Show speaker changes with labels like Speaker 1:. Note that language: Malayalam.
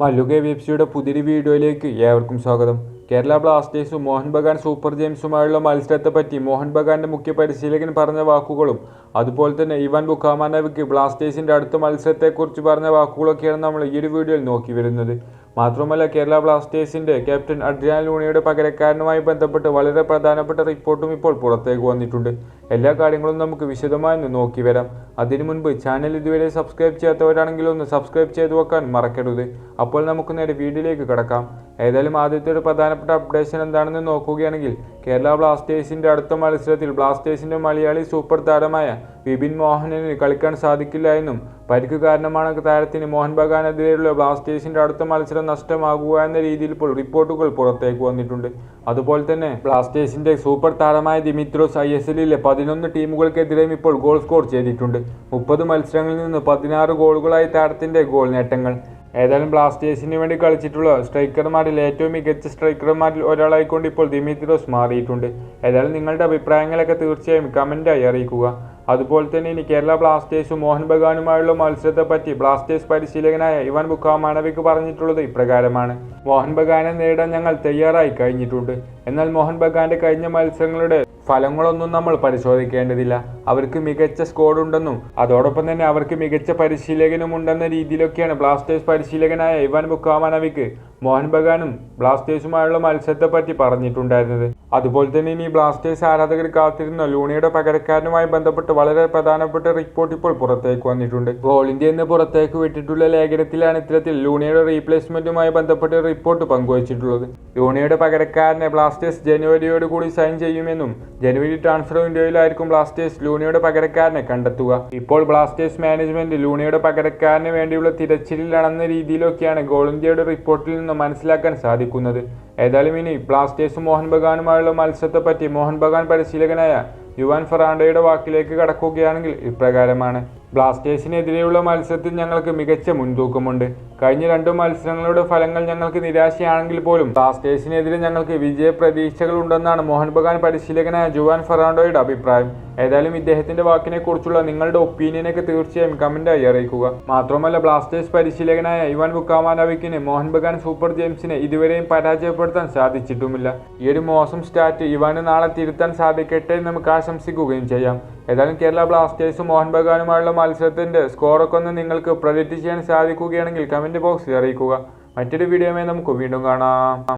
Speaker 1: മല്ലുക വെബ്സിയുടെ പുതിയൊരു വീഡിയോയിലേക്ക് ഏവർക്കും സ്വാഗതം. കേരള ബ്ലാസ്റ്റേഴ്സും മോഹൻ ബഗാൻ സൂപ്പർ ജെയിംസുമായുള്ള മത്സരത്തെപ്പറ്റി മോഹൻ ബഗാന്റെ മുഖ്യ പരിശീലകൻ പറഞ്ഞ വാക്കുകളും അതുപോലെ തന്നെ ഇവാൻ ബുക്കാമാനവിക്ക് ബ്ലാസ്റ്റേഴ്സിന്റെ അടുത്ത മത്സരത്തെക്കുറിച്ച് പറഞ്ഞ വാക്കുകളൊക്കെയാണ് നമ്മൾ ഈ ഒരു വീഡിയോയിൽ നോക്കി വരുന്നത്. മാത്രമല്ല കേരള ബ്ലാസ്റ്റേഴ്സിന്റെ ക്യാപ്റ്റൻ അഡ്രിയാൻ ലൂണിയുടെ പകരക്കാരനുമായി ബന്ധപ്പെട്ട് വളരെ പ്രധാനപ്പെട്ട റിപ്പോർട്ടും ഇപ്പോൾ പുറത്തേക്ക് വന്നിട്ടുണ്ട്. എല്ലാ കാര്യങ്ങളും നമുക്ക് വിശദമായി ഒന്ന് നോക്കി വരാം. അതിനു മുൻപ് ചാനൽ ഇതുവരെ സബ്സ്ക്രൈബ് ചെയ്യാത്തവരാണെങ്കിൽ ഒന്ന് സബ്സ്ക്രൈബ് ചെയ്തു വെക്കാൻ മറക്കരുത്. അപ്പോൾ നമുക്ക് നേരെ വീഡിയോയിലേക്ക് കിടക്കാം. ഏതായാലും ആദ്യത്തെ ഒരു പ്രധാനപ്പെട്ട അപ്ഡേഷൻ എന്താണെന്ന് നോക്കുകയാണെങ്കിൽ കേരള ബ്ലാസ്റ്റേഴ്സിന്റെ അടുത്ത മത്സരത്തിൽ ബ്ലാസ്റ്റേഴ്സിന്റെ മലയാളി സൂപ്പർ താരമായ വിപിൻ മോഹനന് കളിക്കാൻ സാധിക്കില്ല എന്നും പരിക്ക് കാരണമാണ് താരത്തിന് മോഹൻ ബഗാനെതിരെയുള്ള ബ്ലാസ്റ്റേഴ്സിന്റെ അടുത്ത മത്സരം നഷ്ടമാകുക എന്ന രീതിയിൽ ഇപ്പോൾ റിപ്പോർട്ടുകൾ പുറത്തേക്ക് വന്നിട്ടുണ്ട്. അതുപോലെ തന്നെ ബ്ലാസ്റ്റേഴ്സിന്റെ സൂപ്പർ താരമായ ദിമിത്രോസ് ഐ എസ് എല്ലിലെ പതിനൊന്ന് ടീമുകൾക്കെതിരെയും ഇപ്പോൾ ഗോൾ സ്കോർ ചെയ്തിട്ടുണ്ട്. മുപ്പത് മത്സരങ്ങളിൽ നിന്ന് പതിനാറ് ഗോളുകളായി താരത്തിന്റെ ഗോൾ നേട്ടങ്ങൾ. ഏതായാലും ബ്ലാസ്റ്റേഴ്സിന് വേണ്ടി കളിച്ചിട്ടുള്ള സ്ട്രൈക്കർമാരിൽ ഏറ്റവും മികച്ച സ്ട്രൈക്കർമാരിൽ ഒരാളായിക്കൊണ്ട് ഇപ്പോൾ ദിമിത്രോസ് മാറിയിട്ടുണ്ട്. ഏതായാലും നിങ്ങളുടെ അഭിപ്രായങ്ങളൊക്കെ തീർച്ചയായും കമന്റായി അറിയിക്കുക. അതുപോലെ തന്നെ ഇനി കേരള ബ്ലാസ്റ്റേഴ്സും മോഹൻ ബഗാനുമായുള്ള മത്സരത്തെ പറ്റി ബ്ലാസ്റ്റേഴ്സ് പരിശീലകനായ ഇവാൻ ബുക്കാമാനവിക്ക് പറഞ്ഞിട്ടുള്ളത് ഇപ്രകാരമാണ്. മോഹൻ ബഗാനെ നേടാൻ ഞങ്ങൾ തയ്യാറായി കഴിഞ്ഞിട്ടുണ്ട്. എന്നാൽ മോഹൻ ബഗാന്റെ കഴിഞ്ഞ മത്സരങ്ങളുടെ ഫലങ്ങളൊന്നും നമ്മൾ പരിശോധിക്കേണ്ടതില്ല. അവർക്ക് മികച്ച സ്കോഡ് ഉണ്ടെന്നും അതോടൊപ്പം തന്നെ അവർക്ക് മികച്ച പരിശീലകനും ഉണ്ടെന്ന രീതിയിലൊക്കെയാണ് ബ്ലാസ്റ്റേഴ്സ് പരിശീലകനായ ഇവാൻ ബുക്കാമാനവിക്ക് മോഹൻ ബഗാനും ബ്ലാസ്റ്റേഴ്സുമായുള്ള മത്സരത്തെ പറ്റി പറഞ്ഞിട്ടുണ്ടായിരുന്നത്. അതുപോലെ തന്നെ ഇനി ബ്ലാസ്റ്റേഴ്സ് ആരാധകർ കാത്തിരുന്ന ലൂണിയുടെ പകരക്കാരനുമായി ബന്ധപ്പെട്ട് വളരെ പ്രധാനപ്പെട്ട റിപ്പോർട്ട് ഇപ്പോൾ പുറത്തേക്ക് വന്നിട്ടുണ്ട്. ഓൾ ഇന്ത്യ എന്ന് പുറത്തേക്ക് വിട്ടിട്ടുള്ള ലേഖനത്തിലാണ് ഇത്തരത്തിൽ ലൂണിയുടെ റീപ്ലേസ്മെന്റുമായി ബന്ധപ്പെട്ട് റിപ്പോർട്ട് പങ്കുവച്ചിട്ടുള്ളത്. ലൂണിയുടെ പകരക്കാരനെ ബ്ലാസ്റ്റേഴ്സ് ജനുവരിയോട് കൂടി സൈൻ ചെയ്യുമെന്നും ജനുവരി ട്രാൻസ്ഫർ വിൻഡോയിലായിരിക്കും ബ്ലാസ്റ്റേഴ്സ് ലൂണിയുടെ പകരക്കാരനെ കണ്ടെത്തുക. ഇപ്പോൾ ബ്ലാസ്റ്റേഴ്സ് മാനേജ്മെന്റ് ലൂണിയുടെ പകരക്കാരന് വേണ്ടിയുള്ള തിരച്ചിലിലാണെന്ന രീതിയിലൊക്കെയാണ് ഗോൾ ഇന്ത്യയുടെ റിപ്പോർട്ടിൽ നിന്ന് മനസ്സിലാക്കാൻ സാധിക്കുന്നത്. ഏതായാലും ഇനി ബ്ലാസ്റ്റേഴ്സും മോഹൻ ബഗാനുമായുള്ള മത്സരത്തെപ്പറ്റി മോഹൻ ബഗാൻ പരിശീലകനായ യുവാൻ ഫെറാണ്ടോയുടെ വാക്കിലേക്ക് കടക്കുകയാണെങ്കിൽ ഇപ്രകാരമാണ്. ബ്ലാസ്റ്റേഴ്സിനെതിരെയുള്ള മത്സരത്തിൽ ഞങ്ങൾക്ക് മികച്ച മുൻതൂക്കമുണ്ട്. കഴിഞ്ഞ രണ്ടു മത്സരങ്ങളുടെ ഫലങ്ങൾ ഞങ്ങൾക്ക് നിരാശയാണെങ്കിൽ പോലും ബ്ലാസ്റ്റേഴ്സിനെതിരെ ഞങ്ങൾക്ക് വിജയ പ്രതീക്ഷകൾ ഉണ്ടെന്നാണ് മോഹൻ ബഗാൻ പരിശീലകനായ ജുവാൻ ഫെറാണ്ടോയുടെ അഭിപ്രായം. ഏതായാലും ഇദ്ദേഹത്തിന്റെ വാക്കിനെ കുറിച്ചുള്ള നിങ്ങളുടെ ഒപ്പീനിയനൊക്കെ തീർച്ചയായും കമന്റായി അറിയിക്കുക. മാത്രമല്ല ബ്ലാസ്റ്റേഴ്സ് പരിശീലകനായ ഇവാൻ ബുക്കാമാനവിക്കിന് മോഹൻ ബഗാൻ സൂപ്പർ ജെയിംസിനെ ഇതുവരെയും പരാജയപ്പെടുത്താൻ സാധിച്ചിട്ടുമില്ല. ഈ ഒരു മോശം സ്റ്റാറ്റ് ഇവാന് നാളെ തിരുത്താൻ സാധിക്കട്ടെ എന്ന് നമുക്ക് ആശംസിക്കുകയും ചെയ്യാം. ഏതായാലും കേരള ബ്ലാസ്റ്റേഴ്സും മോഹൻ ബഗാനുമായുള്ള മത്സരത്തിന്റെ സ്കോറൊക്കെ ഒന്ന് നിങ്ങൾക്ക് പ്രൊജക്റ്റ് ചെയ്യാൻ സാധിക്കുകയാണെങ്കിൽ കമന്റ് ബോക്സിൽ അറിയിക്കുക. മറ്റൊരു വീഡിയോയുമായി നമുക്ക് വീണ്ടും കാണാം.